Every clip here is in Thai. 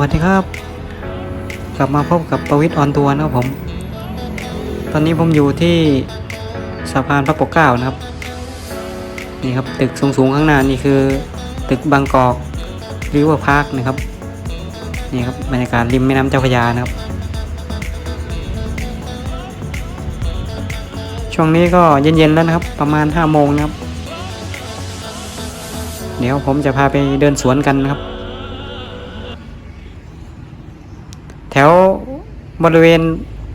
วัสดีครับ กลับมาพบกับประวิทย์ออนตัวนะครับผม ตอนนี้ผมอยู่ที่สะพานพระปกเกล้านะครับ นี่ครับตึกสูงๆข้างหน้านี่คือ ตึกบางกอกริเวอร์พาร์คนะครับ นี่ครับบรรยากาศริมแม่น้ำเจ้าพระยานะครับ ช่วงนี้ก็เย็นๆแล้วนะครับ ประมาณ5้าโมงนะครับ เดี๋ยวผมจะพาไปเดินสวนกันนะครับ แถวบริเวณ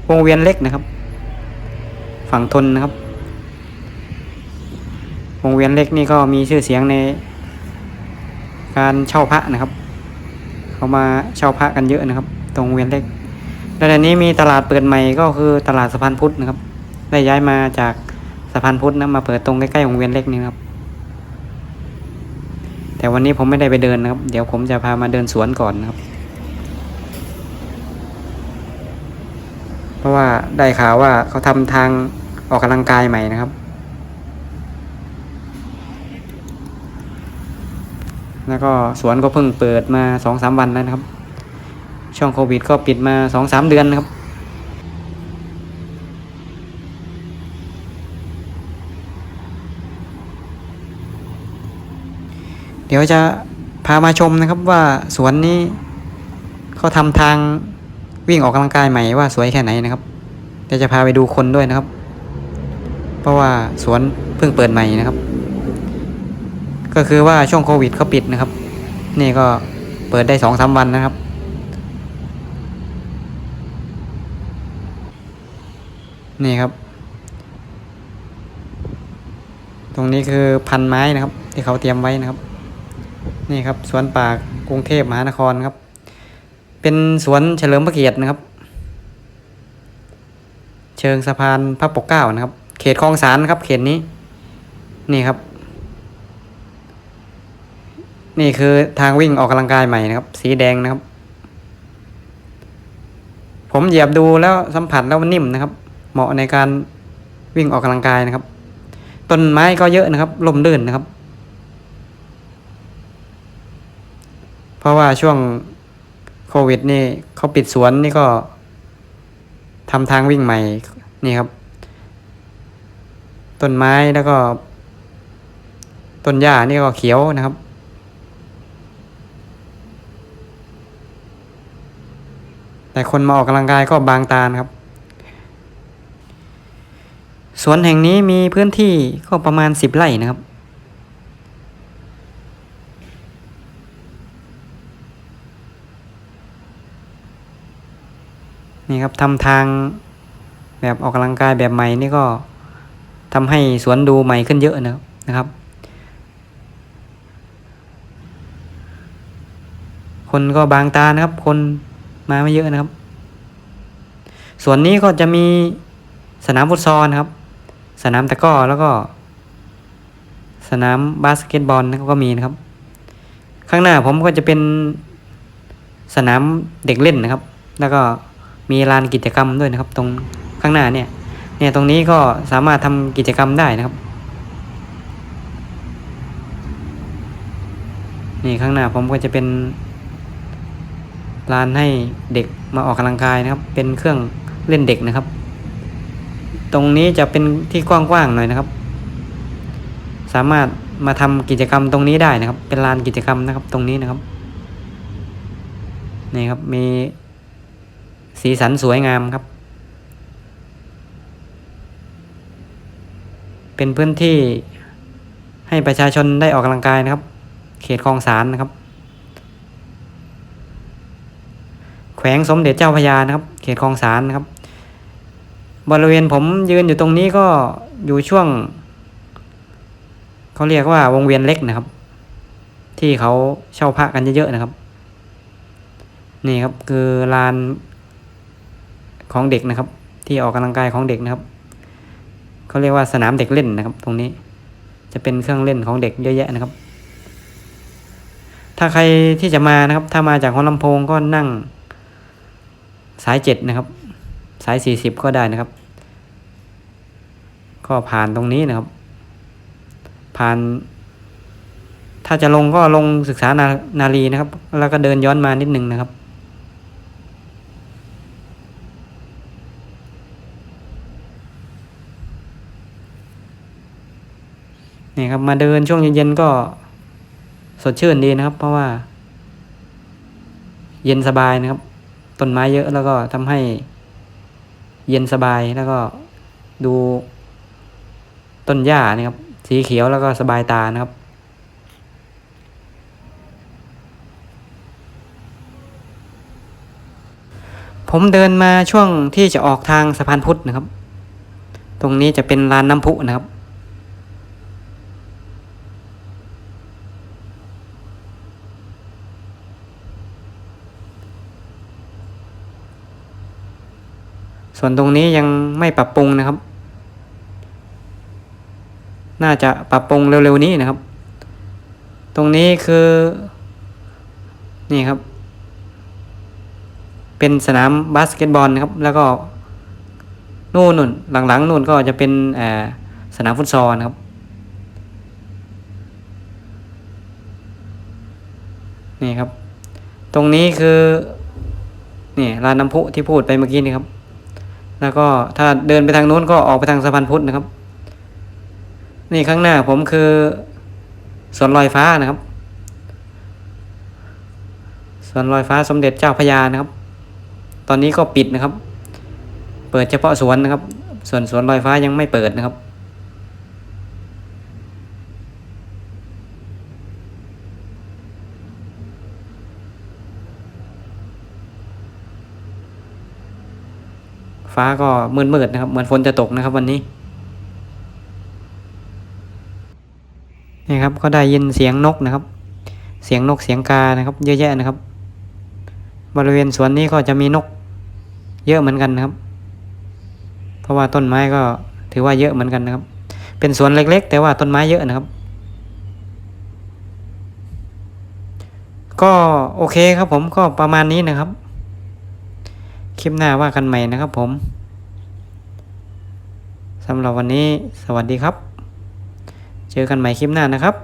วงเวียนเล็กนะครับ ฝั่งทนนะครับ วงเวียนเล็กนี่ก็มีชื่อเสียงในการเช่าพระนะครับ เขามาเช่าพระกันเยอะนะครับ ตรงเวียนเล็กแล้วเดี๋ยวนี้มีตลาดเปิดใหม่ก็คือตลาดสะพานพุทธนะครับ ได้ย้ายมาจากสะพานพุทธนะมาเปิดตรงใกล้ๆวงเวียนเล็กนี่ครับ แต่วันนี้ผมไม่ได้ไปเดินนะครับ เดี๋ยวผมจะพามาเดินสวนก่อนนะครับ เพ ราะว่าได้ข่าวว่าเขาทำทางออกกำลังกายใหม่นะครับ แล้วก็สวนก็เพิ่งเปิดมาสองสามวันแล้วนะครับ ช่วงโควิดก็ปิดมาสองสามเดือนนะครับเดี๋ยวจะพามาชมนะครับว่าสวนนี้เขาทำทาง วิ่งออกกำลังกายใหม่ว่าสวยแค่ไหนนะครับเดี๋ยวจะพาไปดูคนด้วยนะครับ เพราะว่าสวนเพิ่งเปิดใหม่นะครับ ก็คือว่าช่วงโควิดเขาปิดนะครับ นี่ก็เปิดได้สองสามวันนะครับ นี่ครับ ตรงนี้คือพันไม้นะครับ ที่เขาเตรียมไว้นะครับ นี่ครับ สวนป่ากรุงเทพมหานครครับ เป็นสวนเฉลิมพระเกียรตินะครับ เชิงสะพานพระปกเก้านะครับ เขตคลองสารครับ เขตนี้ นี่ครับ นี่คือทางวิ่งออกกำลังกายใหม่นะครับ สีแดงนะครับ ผมเหยียบดูแล้วสัมผัสแล้วมันนิ่มนะครับ เหมาะในการวิ่งออกกำลังกายนะครับ ต้นไม้ก็เยอะนะครับลมลื่นนะครับ เพราะว่าช่วง โควิดนี่เขาปิดสวนนี่ก็ทำทางวิ่งใหม่นี่ครับ ต้นไม้แล้วก็ ต้นหญ้านี่ก็เขียวนะครับ แต่คนมาออกกำลังกายก็บางตานะครับ สวนแห่งนี้มีพื้นที่ก็ประมาณสิบไร่นะครับ นี่ครับทำทางแบบออกกำลังกายแบบใหม่นี่ก็ทำให้สวนดูใหม่ขึ้นเยอะนะครับนะครับ คนก็บางตานะครับ คนมาไม่เยอะนะครับ ส่วนนี้ก็จะมีสนามฟุตซอลนะครับ สนามตะก้อแล้วก็ สนามบาสเกตบอลนะครับก็มีนะครับ ข้างหน้าผมก็จะเป็นสนามเด็กเล่นนะครับ แล้วก็ มีลานกิจกรรมด้วยนะครับ ตรงข้างหน้าเนี่ย เนี่ยตรงนี้ก็สามารถทำกิจกรรมได้นะครับ นี่ข้างหน้าผมก็จะเป็นลานให้เด็กมาออกกำลังกายนะครับ เป็นเครื่องเล่นเด็กนะครับ ตรงนี้จะเป็นที่กว้างๆหน่อยนะครับ สามารถมาทำกิจกรรมตรงนี้ได้นะครับ เป็นลานกิจกรรมนะครับ ตรงนี้นะครับ นี่ครับมี สีสันสวยงามครับ เป็นพื้นที่ให้ประชาชนได้ออกกำลังกายนะครับ เขตคลองสารนะครับ แขวงสมเด็จเจ้าพระยานะครับ เขตคลองสารนะครับ บริเวณผมยืนอยู่ตรงนี้ก็อยู่ช่วง เขาเรียกว่าวงเวียนเล็กนะครับ ที่เขาเช่าพระกันเยอะๆนะครับ นี่ครับคือลาน ของเด็กนะครับ ที่ออกกำลังกายของเด็กนะครับเขาเรียกว่าสนามเด็กเล่นนะครับ ตรงนี้จะเป็นเครื่องเล่นของเด็กเยอะแยะนะครับ ถ้าใครที่จะมานะครับ ถ้ามาจากหัวลำโพงก็นั่ง สายเจ็ดนะครับ สายสี่สิบก็ได้นะครับ ก็ผ่านตรงนี้นะครับ ผ่าน ถ้าจะลงก็ลงศึกษานานารีนะครับ แล้วก็เดินย้อนมานิดนึงนะครับ นี่ครับ มาเดินช่วงเย็นๆก็สดชื่นดีนะครับ เพราะว่า เย็นสบายนะครับ ต้นไม้เยอะแล้วก็ทำให้ เย็นสบายแล้วก็ดูต้นหญ้านะครับ สีเขียวแล้วก็สบายตานะครับผมเดินมาช่วงที่จะออกทางสะพานพุทธนะครับ ตรงนี้จะเป็นลานน้ำพุนะครับ ส่วนตรงนี้ยังไม่ปรับปรุงนะครับ น่าจะปรับปรุงเร็วๆนี้นะครับ ตรงนี้คือ นี่ครับ เป็นสนามบาสเกตบอลนะครับ แล้วก็นู่นนู่นหลังๆนู่นก็จะเป็นสนามฟุตซอลนะครับ นี่ครับ ตรงนี้คือ นี่ลานน้ำพุที่พูดไปเมื่อกี้นี่ครับ แล้วก็ถ้าเดินไปทางนู้นก็ออกไปทางสะพานพุทธนะครับ นี่ข้างหน้าผมคือสวนลอยฟ้านะครับสวนลอยฟ้าสมเด็จเจ้าพญานะครับ ตอนนี้ก็ปิดนะครับ เปิดเฉพาะสวนนะครับ ส่วนสวนลอยฟ้ายังไม่เปิดนะครับ ฟ้าก็มืดๆนะครับ เหมือนฝนจะตกนะครับ วันนี้นี่ครับก็ได้ยินเสียงนกนะครับ เสียงนกเสียงกานะครับ เยอะแยะนะครับ บริเวณสวนนี้ก็จะมีนก เยอะเหมือนกันนะครับ เพราะว่าต้นไม้ก็ถือว่าเยอะเหมือนกันนะครับ เป็นสวนเล็ก ๆ แต่ว่าต้นไม้เยอะนะครับ ก็โอเคครับผมก็ประมาณนี้นะครับ ลิปหน้าว่ากันใหม่นะครับผมสำหรับวันนี้สวัสดีครับ เจอกันใหม่คลิปหน้านะครับ